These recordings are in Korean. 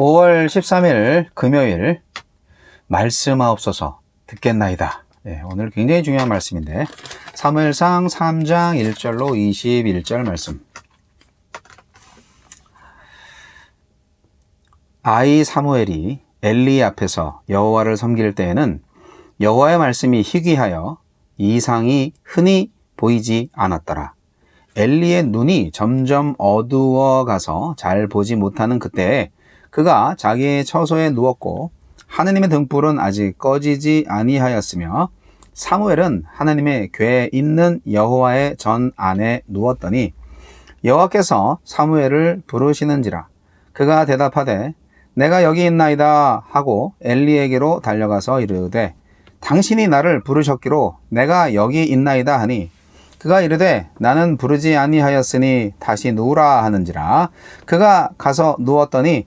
5월 13일 금요일 말씀하옵소서 듣겠나이다. 네, 오늘 굉장히 중요한 말씀인데 사무엘상 3장 1절로 21절 말씀. 아이 사무엘이 엘리 앞에서 여호와를 섬길 때에는 여호와의 말씀이 희귀하여 이상이 흔히 보이지 않았더라. 엘리의 눈이 점점 어두워 가서 잘 보지 못하는 그때에 그가 자기의 처소에 누웠고 하느님의 등불은 아직 꺼지지 아니하였으며 사무엘은 하나님의 궤에 있는 여호와의 전 안에 누웠더니 여호와께서 사무엘을 부르시는지라. 그가 대답하되 내가 여기 있나이다 하고 엘리에게로 달려가서 이르되 당신이 나를 부르셨기로 내가 여기 있나이다 하니 그가 이르되 나는 부르지 아니하였으니 다시 누우라 하는지라. 그가 가서 누웠더니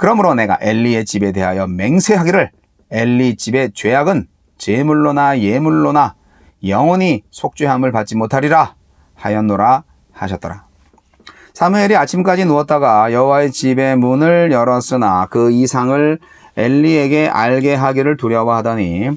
그러므로 내가 엘리의 집에 대하여 맹세하기를 엘리 집의 죄악은 제물로나 예물로나 영원히 속죄함을 받지 못하리라 하였노라 하셨더라. 사무엘이 아침까지 누웠다가 여호와의 집의 문을 열었으나 그 이상을 엘리에게 알게 하기를 두려워하더니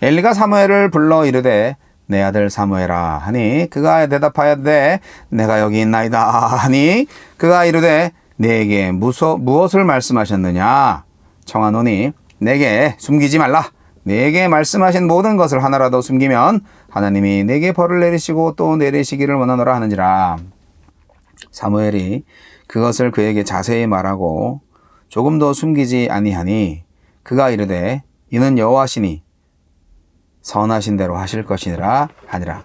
엘리가 사무엘을 불러 이르되 내 아들 사무엘아 하니 그가 대답하였되 내가 여기 있나이다 하니 그가 이르되 내게 무소, 무엇을 말씀하셨느냐? 청하노니 내게 숨기지 말라. 내게 말씀하신 모든 것을 하나라도 숨기면 하나님이 내게 벌을 내리시고 또 내리시기를 원하노라 하는지라. 사무엘이 그것을 그에게 자세히 말하고 조금도 숨기지 아니하니 그가 이르되 이는 여호와시니 선하신 대로 하실 것이니라 하니라.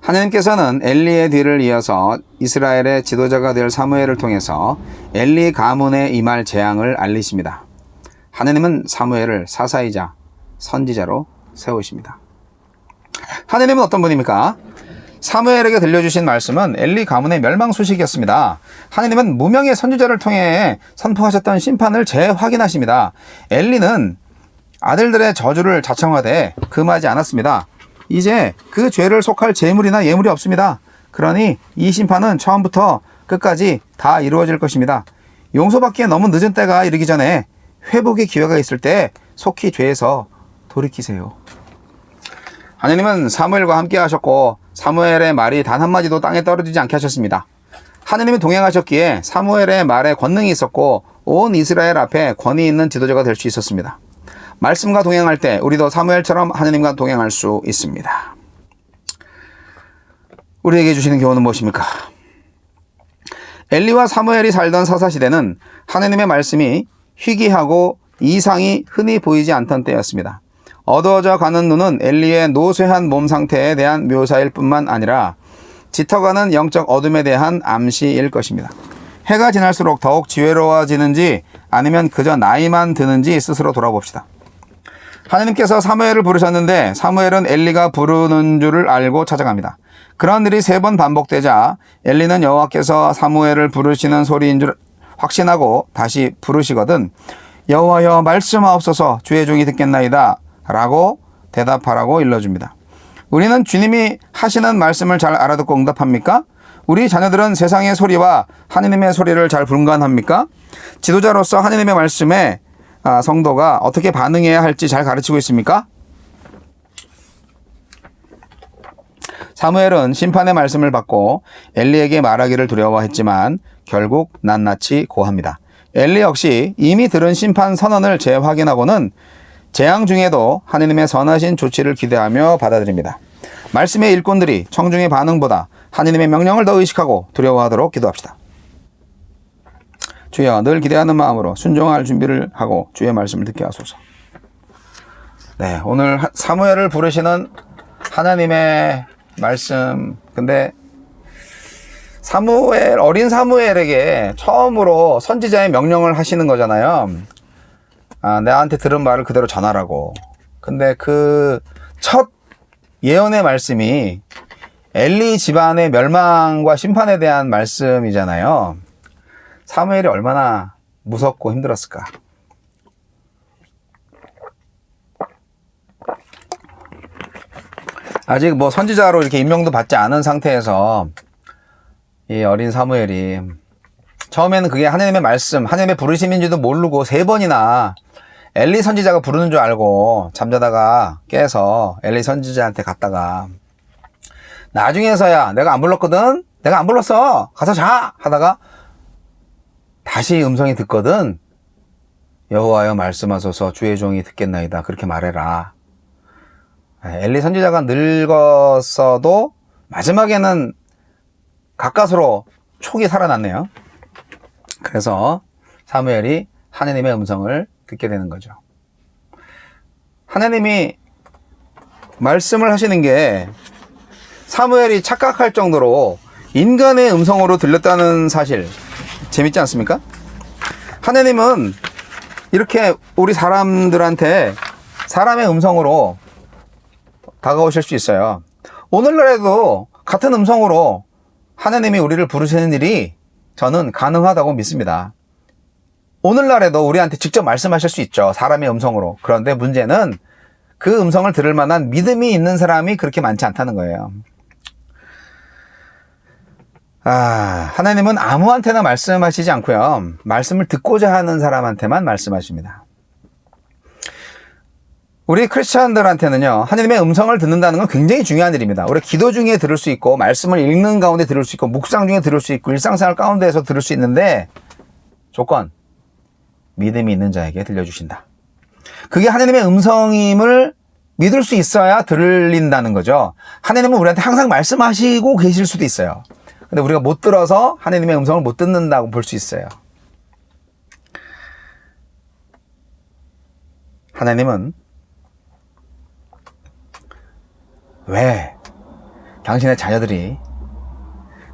하나님께서는 엘리의 뒤를 이어서 이스라엘의 지도자가 될 사무엘을 통해서 엘리 가문에 임할 재앙을 알리십니다. 하나님은 사무엘을 사사이자 선지자로 세우십니다. 하나님은 어떤 분입니까? 사무엘에게 들려주신 말씀은 엘리 가문의 멸망 소식이었습니다. 하나님은 무명의 선지자를 통해 선포하셨던 심판을 재확인하십니다. 엘리는 아들들의 저주를 자청하되 금하지 않았습니다. 이제 그 죄를 속할 재물이나 예물이 없습니다. 그러니 이 심판은 처음부터 끝까지 다 이루어질 것입니다. 용서받기에 너무 늦은 때가 이르기 전에 회복의 기회가 있을 때 속히 죄에서 돌이키세요. 하나님은 사무엘과 함께 하셨고 사무엘의 말이 단 한마디도 땅에 떨어지지 않게 하셨습니다. 하나님이 동행하셨기에 사무엘의 말에 권능이 있었고 온 이스라엘 앞에 권위 있는 지도자가 될 수 있었습니다. 말씀과 동행할 때 우리도 사무엘처럼 하나님과 동행할 수 있습니다. 우리에게 주시는 교훈은 무엇입니까? 엘리와 사무엘이 살던 사사시대는 하느님의 말씀이 희귀하고 이상이 흔히 보이지 않던 때였습니다. 어두워져 가는 눈은 엘리의 노쇠한 몸 상태에 대한 묘사일 뿐만 아니라 짙어가는 영적 어둠에 대한 암시일 것입니다. 해가 지날수록 더욱 지혜로워지는지 아니면 그저 나이만 드는지 스스로 돌아봅시다. 하나님께서 사무엘을 부르셨는데 사무엘은 엘리가 부르는 줄을 알고 찾아갑니다. 그런 일이 세 번 반복되자 엘리는 여호와께서 사무엘을 부르시는 소리인 줄 확신하고 다시 부르시거든 여호와여 말씀하옵소서 주의 종이 듣겠나이다 라고 대답하라고 일러줍니다. 우리는 주님이 하시는 말씀을 잘 알아듣고 응답합니까? 우리 자녀들은 세상의 소리와 하느님의 소리를 잘 분간합니까? 지도자로서 하느님의 말씀에 아, 성도가 어떻게 반응해야 할지 잘 가르치고 있습니까? 사무엘은 심판의 말씀을 받고 엘리에게 말하기를 두려워했지만 결국 낱낱이 고합니다. 엘리 역시 이미 들은 심판 선언을 재확인하고는 재앙 중에도 하느님의 선하신 조치를 기대하며 받아들입니다. 말씀의 일꾼들이 청중의 반응보다 하느님의 명령을 더 의식하고 두려워하도록 기도합시다. 주여 늘 기대하는 마음으로 순종할 준비를 하고 주의 말씀을 듣게 하소서. 네, 오늘 하- 사무엘을 부르시는 하나님의 말씀. 근데 사무엘 어린 사무엘에게 처음으로 선지자의 명령을 하시는 거잖아요. 아, 나한테 들은 말을 그대로 전하라고. 근데 그 첫 예언의 말씀이 엘리 집안의 멸망과 심판에 대한 말씀이잖아요. 사무엘이 얼마나 무섭고 힘들었을까. 아직 뭐 선지자로 이렇게 임명도 받지 않은 상태에서 이 어린 사무엘이 처음에는 그게 하나님의 말씀, 하나님의 부르심인지도 모르고 세 번이나 엘리 선지자가 부르는 줄 알고 잠자다가 깨서 엘리 선지자한테 갔다가 나중에서야 내가 안 불렀거든? 내가 안 불렀어! 가서 자! 하다가 다시 음성이 듣거든? 여호와여 말씀하소서 주의 종이 듣겠나이다. 그렇게 말해라. 엘리 선지자가 늙었어도 마지막에는 가까스로 촉이 살아났네요. 그래서 사무엘이 하나님의 음성을 듣게 되는 거죠. 하나님이 말씀을 하시는 게 사무엘이 착각할 정도로 인간의 음성으로 들렸다는 사실 재밌지 않습니까? 하나님은 이렇게 우리 사람들한테 사람의 음성으로 다가오실 수 있어요. 오늘날에도 같은 음성으로 하나님이 우리를 부르시는 일이 저는 가능하다고 믿습니다. 오늘날에도 우리한테 직접 말씀하실 수 있죠. 사람의 음성으로. 그런데 문제는 그 음성을 들을 만한 믿음이 있는 사람이 그렇게 많지 않다는 거예요. 아, 하나님은 아무한테나 말씀하시지 않고요. 말씀을 듣고자 하는 사람한테만 말씀하십니다. 우리 크리스천들한테는요, 하나님의 음성을 듣는다는 건 굉장히 중요한 일입니다. 우리 기도 중에 들을 수 있고, 말씀을 읽는 가운데 들을 수 있고, 묵상 중에 들을 수 있고, 일상생활 가운데에서 들을 수 있는데, 조건, 믿음이 있는 자에게 들려주신다. 그게 하나님의 음성임을 믿을 수 있어야 들린다는 거죠. 하나님은 우리한테 항상 말씀하시고 계실 수도 있어요. 근데 우리가 못 들어서 하나님의 음성을 못 듣는다고 볼 수 있어요. 하나님은 왜 당신의 자녀들이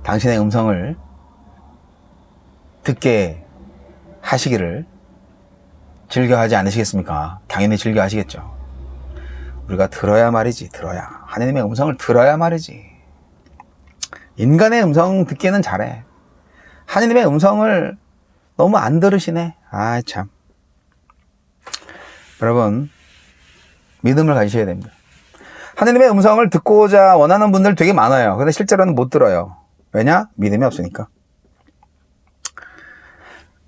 당신의 음성을 듣게 하시기를 즐겨하지 않으시겠습니까? 당연히 즐겨하시겠죠. 우리가 들어야 말이지, 들어야. 하나님의 음성을 들어야 말이지. 인간의 음성 듣기는 잘해. 하나님의 음성을 너무 안 들으시네. 아, 참. 여러분, 믿음을 가지셔야 됩니다. 하나님의 음성을 듣고자 원하는 분들 되게 많아요. 근데 실제로는 못 들어요. 왜냐? 믿음이 없으니까.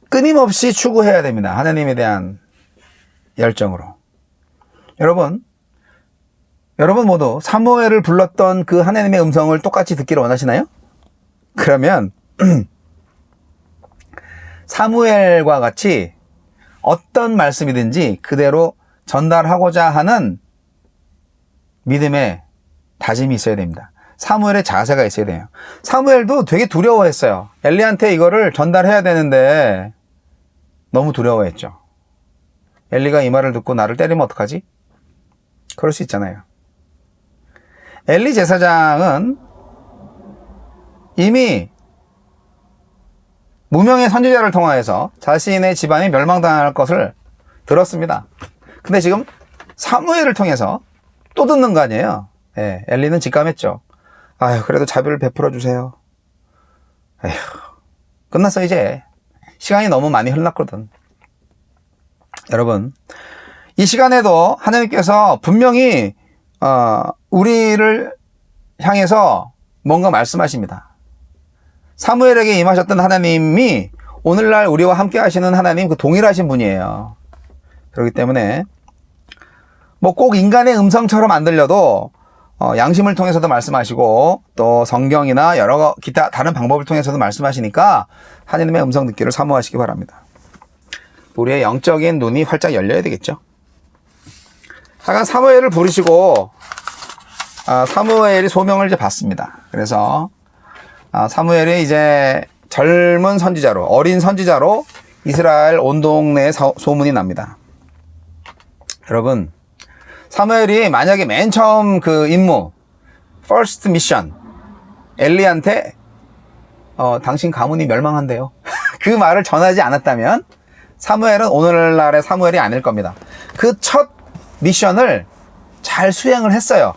끊임없이 추구해야 됩니다. 하나님에 대한 열정으로. 여러분, 여러분 모두 사무엘을 불렀던 그 하나님의 음성을 똑같이 듣기를 원하시나요? 그러면 사무엘과 같이 어떤 말씀이든지 그대로 전달하고자 하는 믿음의 다짐이 있어야 됩니다. 사무엘의 자세가 있어야 돼요. 사무엘도 되게 두려워했어요. 엘리한테 이거를 전달해야 되는데 너무 두려워했죠. 엘리가 이 말을 듣고 나를 때리면 어떡하지? 그럴 수 있잖아요. 엘리 제사장은 이미 무명의 선지자를 통하여서 자신의 집안이 멸망당할 것을 들었습니다. 근데 지금 사무엘을 통해서 또 듣는 거 아니에요? 예, 엘리는 직감했죠. 아유, 그래도 자비를 베풀어 주세요. 에휴, 끝났어, 이제. 시간이 너무 많이 흘렀거든. 여러분, 이 시간에도 하나님께서 분명히, 어, 우리를 향해서 뭔가 말씀하십니다. 사무엘에게 임하셨던 하나님이 오늘날 우리와 함께 하시는 하나님 그 동일하신 분이에요. 그렇기 때문에 뭐 꼭 인간의 음성처럼 안 들려도 어, 양심을 통해서도 말씀하시고 또 성경이나 여러 기타 다른 방법을 통해서도 말씀하시니까 하나님의 음성 듣기를 사모하시기 바랍니다. 우리의 영적인 눈이 활짝 열려야 되겠죠. 하간 사무엘을 부르시고 아, 사무엘이 소명을 이제 받습니다. 그래서 아, 사무엘이 이제 젊은 선지자로 어린 선지자로 이스라엘 온 동네에 사- 소문이 납니다. 여러분 사무엘이 만약에 맨 처음 그 임무 first mission 엘리한테 어, 당신 가문이 멸망한대요. 그 말을 전하지 않았다면 사무엘은 오늘날의 사무엘이 아닐 겁니다. 그 첫 미션을 잘 수행을 했어요.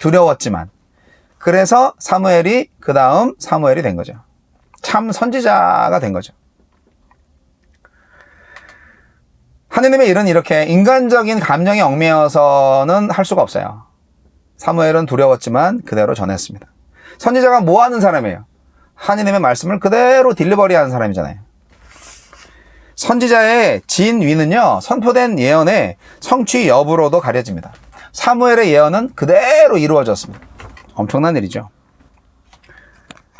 두려웠지만. 그래서 사무엘이 그 다음 사무엘이 된 거죠. 참 선지자가 된 거죠. 하느님의 일은 이렇게 인간적인 감정에 얽매여서는 할 수가 없어요. 사무엘은 두려웠지만 그대로 전했습니다. 선지자가 뭐 하는 사람이에요? 하느님의 말씀을 그대로 딜리버리 하는 사람이잖아요. 선지자의 진위는요, 선포된 예언의 성취 여부로도 가려집니다. 사무엘의 예언은 그대로 이루어졌습니다. 엄청난 일이죠.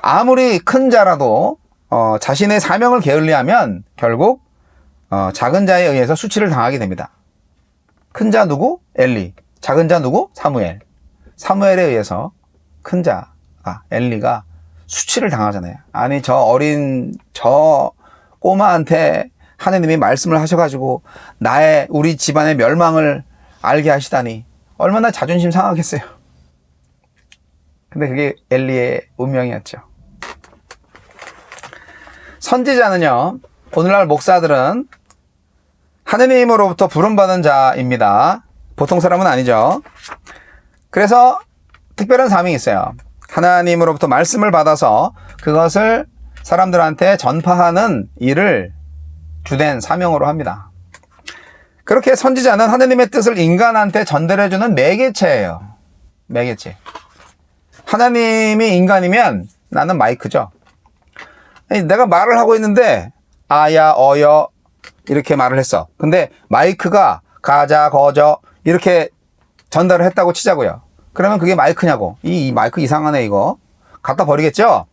아무리 큰 자라도 어, 자신의 사명을 게을리하면 결국 어, 작은 자에 의해서 수치를 당하게 됩니다. 큰 자 누구? 엘리. 작은 자 누구? 사무엘. 사무엘에 의해서 큰 자가 엘리가 수치를 당하잖아요. 아니 저 어린 저 꼬마한테 하느님이 말씀을 하셔가지고 나의 우리 집안의 멸망을 알게 하시다니 얼마나 자존심 상하겠어요. 근데 그게 엘리의 운명이었죠. 선지자는요, 오늘날 목사들은 하느님으로부터 부름받은 자입니다. 보통 사람은 아니죠. 그래서 특별한 사명이 있어요. 하나님으로부터 말씀을 받아서 그것을 사람들한테 전파하는 일을 주된 사명으로 합니다. 그렇게 선지자는 하나님의 뜻을 인간한테 전달해주는 매개체예요. 매개체. 하나님이 인간이면 나는 마이크죠. 내가 말을 하고 있는데 아야 어여 이렇게 말을 했어. 근데 마이크가 가자 거저 이렇게 전달을 했다고 치자고요. 그러면 그게 마이크냐고. 이, 이 마이크 이상하네 이거. 갖다 버리겠죠?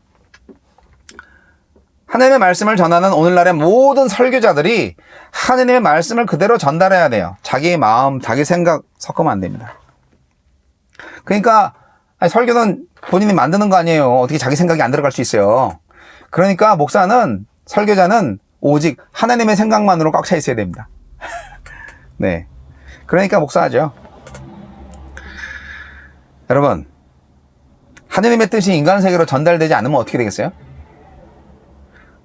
하나님의 말씀을 전하는 오늘날의 모든 설교자들이 하나님의 말씀을 그대로 전달해야 돼요. 자기 마음, 자기 생각 섞으면 안 됩니다. 그러니까 아니, 설교는 본인이 만드는 거 아니에요. 어떻게 자기 생각이 안 들어갈 수 있어요. 그러니까 목사는 설교자는 오직 하나님의 생각만으로 꽉 차 있어야 됩니다. 네. 그러니까 목사하죠. 여러분, 하나님의 뜻이 인간 세계로 전달되지 않으면 어떻게 되겠어요?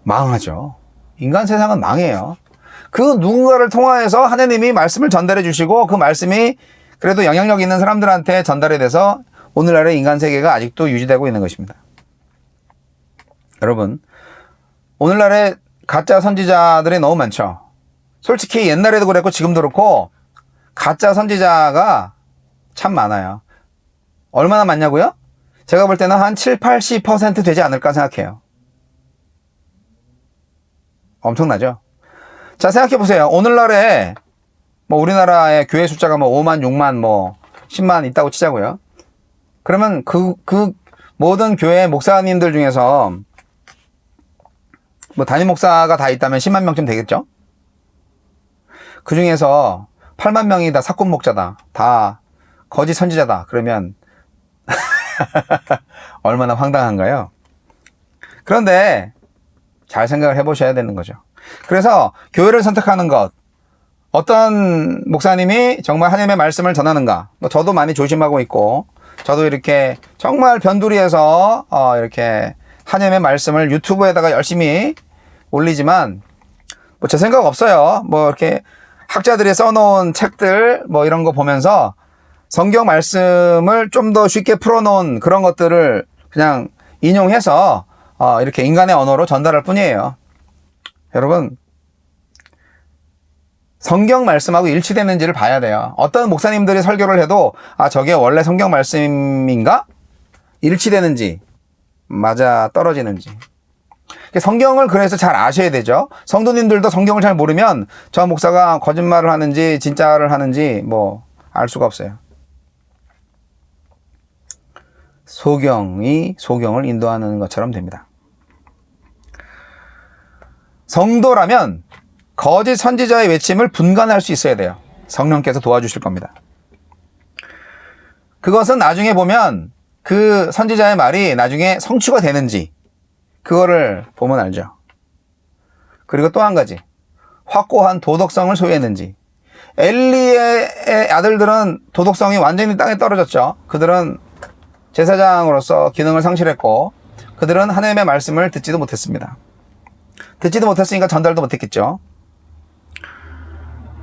망하죠. 인간 세상은 망해요. 그 누군가를 통하여서 하나님이 말씀을 전달해 주시고 그 말씀이 그래도 영향력 있는 사람들한테 전달이 돼서 오늘날의 인간 세계가 아직도 유지되고 있는 것입니다. 여러분, 오늘날의 가짜 선지자들이 너무 많죠. 솔직히 옛날에도 그랬고 지금도 그렇고 가짜 선지자가 참 많아요. 얼마나 많냐고요? 제가 볼 때는 한 7, 80% 되지 않을까 생각해요. 엄청나죠? 자, 생각해 보세요. 오늘날에 뭐 우리나라의 교회 숫자가 뭐 5만, 6만, 뭐 10만 있다고 치자고요. 그러면 그, 그 모든 교회 목사님들 중에서 뭐 담임 목사가 다 있다면 10만 명쯤 되겠죠? 그 중에서 8만 명이 다 사건 목자다. 다 거짓 선지자다. 그러면 얼마나 황당한가요? 그런데 잘 생각을 해보셔야 되는 거죠. 그래서 교회를 선택하는 것, 어떤 목사님이 정말 하나님의 말씀을 전하는가, 뭐 저도 많이 조심하고 있고, 저도 이렇게 정말 변두리에서 어, 이렇게 하나님의 말씀을 유튜브에다가 열심히 올리지만 뭐 제 생각 없어요. 뭐 이렇게 학자들이 써놓은 책들 뭐 이런 거 보면서 성경 말씀을 좀 더 쉽게 풀어놓은 그런 것들을 그냥 인용해서 어, 이렇게 인간의 언어로 전달할 뿐이에요. 여러분 성경 말씀하고 일치되는지를 봐야 돼요. 어떤 목사님들이 설교를 해도 아 저게 원래 성경 말씀인가? 일치되는지 맞아 떨어지는지 성경을 그래서 잘 아셔야 되죠. 성도님들도 성경을 잘 모르면 저 목사가 거짓말을 하는지 진짜를 하는지 뭐 알 수가 없어요. 소경이 소경을 인도하는 것처럼 됩니다. 성도라면 거짓 선지자의 외침을 분간할 수 있어야 돼요. 성령께서 도와주실 겁니다. 그것은 나중에 보면 그 선지자의 말이 나중에 성취가 되는지 그거를 보면 알죠. 그리고 또 한 가지. 확고한 도덕성을 소유했는지. 엘리의 아들들은 도덕성이 완전히 땅에 떨어졌죠. 그들은 제사장으로서 기능을 상실했고, 그들은 하나님의 말씀을 듣지도 못했습니다. 듣지도 못했으니까 전달도 못했겠죠.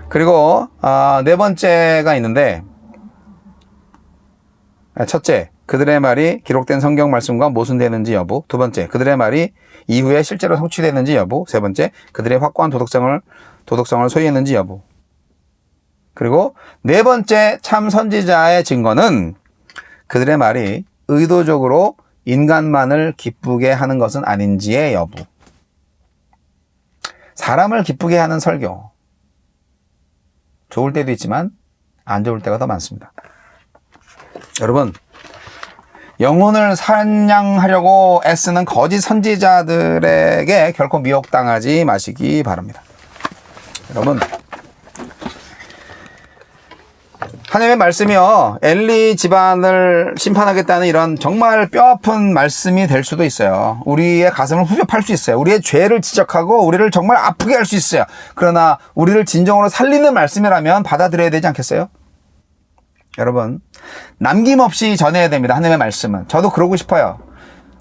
그리고 아, 네 번째가 있는데 아, 첫째, 그들의 말이 기록된 성경 말씀과 모순되는지 여부. 두 번째, 그들의 말이 이후에 실제로 성취되는지 여부. 세 번째, 그들의 확고한 도덕성을 도덕성을 소유했는지 여부. 그리고 네 번째 참 선지자의 증거는 그들의 말이 의도적으로 인간만을 기쁘게 하는 것은 아닌지의 여부. 사람을 기쁘게 하는 설교. 좋을 때도 있지만 안 좋을 때가 더 많습니다. 여러분, 영혼을 사냥하려고 애쓰는 거짓 선지자들에게 결코 미혹당하지 마시기 바랍니다. 여러분, 하나님의 말씀이요, 엘리 집안을 심판하겠다는 이런 정말 뼈아픈 말씀이 될 수도 있어요. 우리의 가슴을 후벼 팔 수 있어요. 우리의 죄를 지적하고 우리를 정말 아프게 할 수 있어요. 그러나 우리를 진정으로 살리는 말씀이라면 받아들여야 되지 않겠어요? 여러분, 남김없이 전해야 됩니다. 하나님의 말씀은. 저도 그러고 싶어요.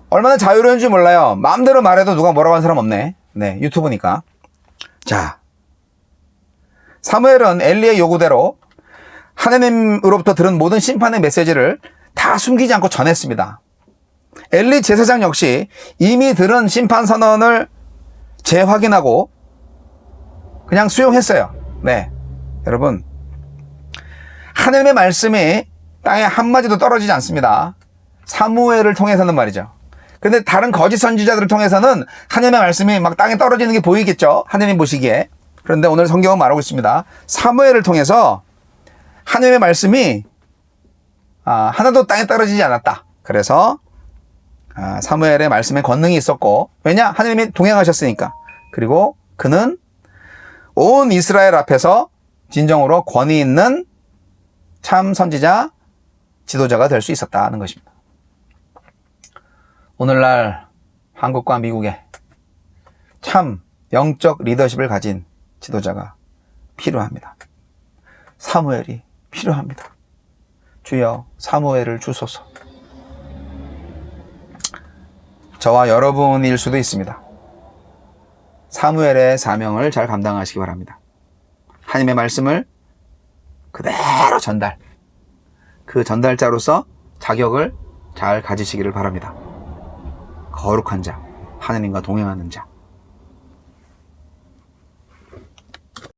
얼마나 자유로운지 몰라요. 마음대로 말해도 누가 뭐라고 하는 사람 없네. 네, 유튜브니까. 자. 사무엘은 엘리의 요구대로 하나님으로부터 들은 모든 심판의 메시지를 다 숨기지 않고 전했습니다. 엘리 제사장 역시 이미 들은 심판 선언을 재확인하고 그냥 수용했어요. 네. 여러분, 하나님의 말씀이 땅에 한마디도 떨어지지 않습니다. 사무엘을 통해서는 말이죠. 근데 다른 거짓 선지자들을 통해서는 하나님의 말씀이 막 땅에 떨어지는 게 보이겠죠. 하나님 보시기에. 그런데 오늘 성경은 말하고 있습니다. 사무엘을 통해서 하나님의 말씀이 아, 하나도 땅에 떨어지지 않았다. 그래서 아, 사무엘의 말씀에 권능이 있었고 왜냐? 하나님이 동행하셨으니까. 그리고 그는 온 이스라엘 앞에서 진정으로 권위 있는 참 선지자, 지도자가 될 수 있었다는 것입니다. 오늘날 한국과 미국에 참 영적 리더십을 가진 지도자가 필요합니다. 사무엘이 필요합니다. 주여 사무엘을 주소서. 저와 여러분일 수도 있습니다. 사무엘의 사명을 잘 감당하시기 바랍니다. 하나님의 말씀을 그대로 전달. 그 전달자로서 자격을 잘 가지시기를 바랍니다. 거룩한 자, 하나님과 동행하는 자.